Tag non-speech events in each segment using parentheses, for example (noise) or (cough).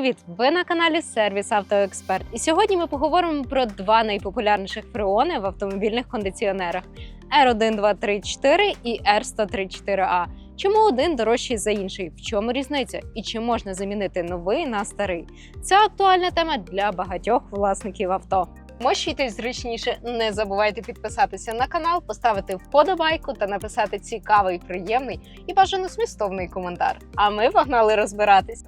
привіт! Ви на каналі Сервіс Автоексперт. І сьогодні ми поговоримо про два найпопулярніших фреони в автомобільних кондиціонерах R1, 2, 3, 4 і R134A. Чому один дорожчий за інший? В чому різниця? І чи можна замінити новий на старий? Це актуальна тема для багатьох власників авто. Мощуйтесь зручніше, не забувайте підписатися на канал, поставити вподобайку та написати цікавий, приємний і бажано змістовний коментар. А ми погнали розбиратись.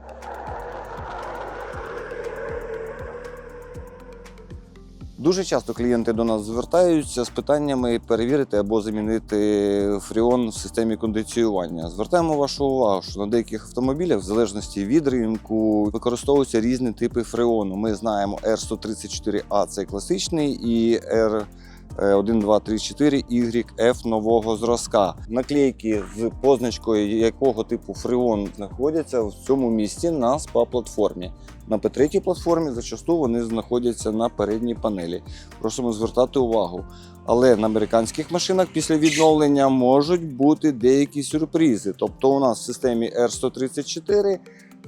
Дуже часто клієнти до нас звертаються з питаннями перевірити або замінити фріон в системі кондиціювання. Звертаємо вашу увагу, що на деяких автомобілях, в залежності від ринку, використовуються різні типи фреону. Ми знаємо R134A це класичний і R 1, 2, 3, 4 YF нового зразка. Наклейки з позначкою якого типу фреон знаходяться в цьому місці на спа платформі. На P3 платформі зачасту вони знаходяться на передній панелі. Просимо звертати увагу. Але на американських машинах після відновлення можуть бути деякі сюрпризи. Тобто у нас в системі R134,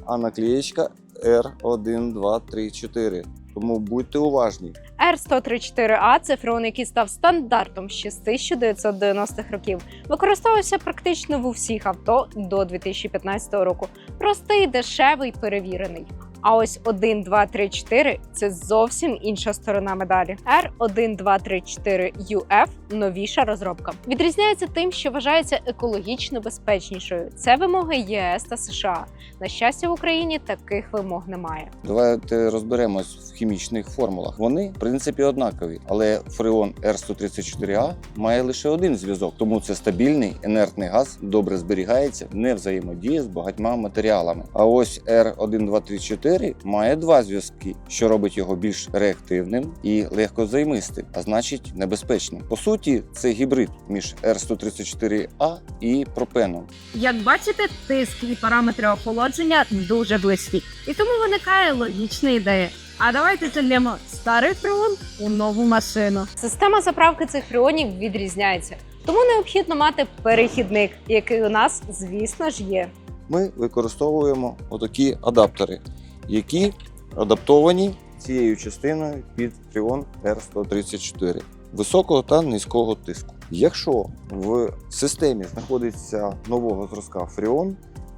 а наклеєчка R1, 2, 3, 4. Тому будьте уважні. R134A – це який став стандартом з 1990-х років. Використовувався практично в усіх авто до 2015 року. Простий, дешевий, перевірений. А ось 1, 2, 3, 4 – це зовсім інша сторона медалі. R1, 2, 3, 4 UF – новіша розробка. Відрізняється тим, що вважається екологічно безпечнішою. Це вимоги єС та США. На щастя, в Україні таких вимог немає. Давайте розберемось в хімічних формулах. Вони, в принципі, однакові, але фреон R134A має лише один зв'язок, тому це стабільний інертний газ, добре зберігається, не взаємодіє з багатьма матеріалами. А ось R1234 має два зв'язки, що робить його більш реактивним і легкозаймистим, а значить небезпечним. По суті, це гібрид між R134A і пропеном. Як бачите, тиск і параметри охолодження дуже близькі. І тому виникає логічна ідея. А давайте зальємо старий фреон у нову машину. Система заправки цих фреонів відрізняється, тому необхідно мати перехідник, який у нас, звісно ж, є. ми використовуємо отакі адаптери, які адаптовані цією частиною під фреон R134 високого та низького тиску. Якщо в системі знаходиться нового зразка фреон,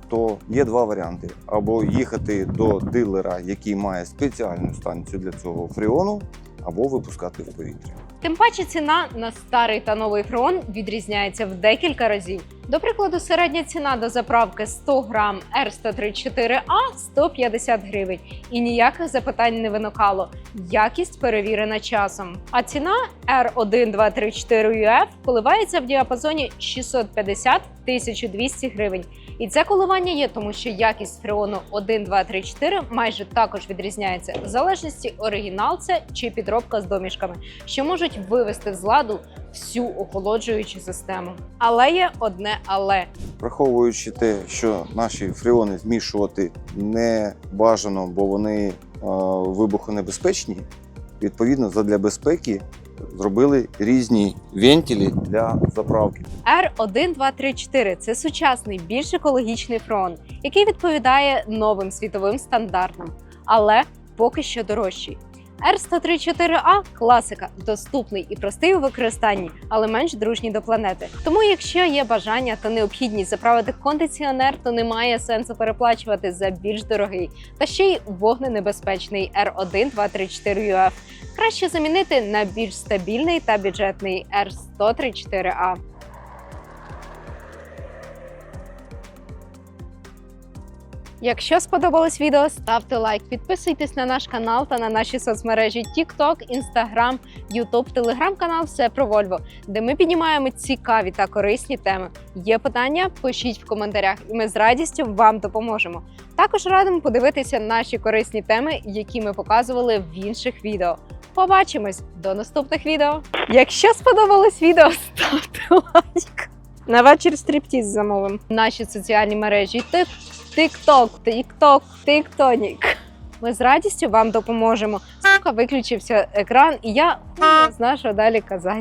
то є два варіанти: або їхати до дилера, який має спеціальну станцію для цього фреону, або випускати в повітря. Тим паче ціна на старий та новий фреон відрізняється в декілька разів. До прикладу, середня ціна до заправки 100 грам R134A 150 гривень. І ніяких запитань не виникало. Якість перевірена часом. А ціна R1234UF коливається в діапазоні 650-1200 гривень. І це коливання є, тому що якість фреону 1, 2, 3, 4 майже також відрізняється в залежності оригінал це чи підробка з домішками, що можуть вивести з ладу всю охолоджуючу систему. Але є одне але. Враховуючи те, що наші фреони змішувати не бажано, бо вони е, вибухонебезпечні, відповідно, задля безпеки зробили різні вентилі для заправки. R1, 2, 3, 4 – це сучасний, більш екологічний фреон, який відповідає новим світовим стандартам, але поки що дорожчий. R134A – класика, доступний і простий у використанні, але менш дружній до планети. Тому, якщо є бажання та необхідність заправити кондиціонер, то немає сенсу переплачувати за більш дорогий та ще й вогненебезпечний R1, 2, 3, 4 UF. Краще замінити на більш стабільний та бюджетний R134A. Якщо сподобалось відео, ставте лайк, підписуйтесь на наш канал та на наші соцмережі TikTok, Instagram, YouTube, телеграм-канал Все про Вольво, де ми піднімаємо цікаві та корисні теми. Є питання? Пишіть в коментарях, і ми з радістю вам допоможемо. Також радимо подивитися наші корисні теми, які ми показували в інших відео. Побачимось до наступних відео. Якщо сподобалось відео, (laughs) ставте лайк. На вечір стріптіз замовимо. Наші соціальні мережі Тик, TikTok, TikTok, TikTok. Ми з радістю вам допоможемо. Сука, виключився екран, і я хуй не знаю, що далі казати.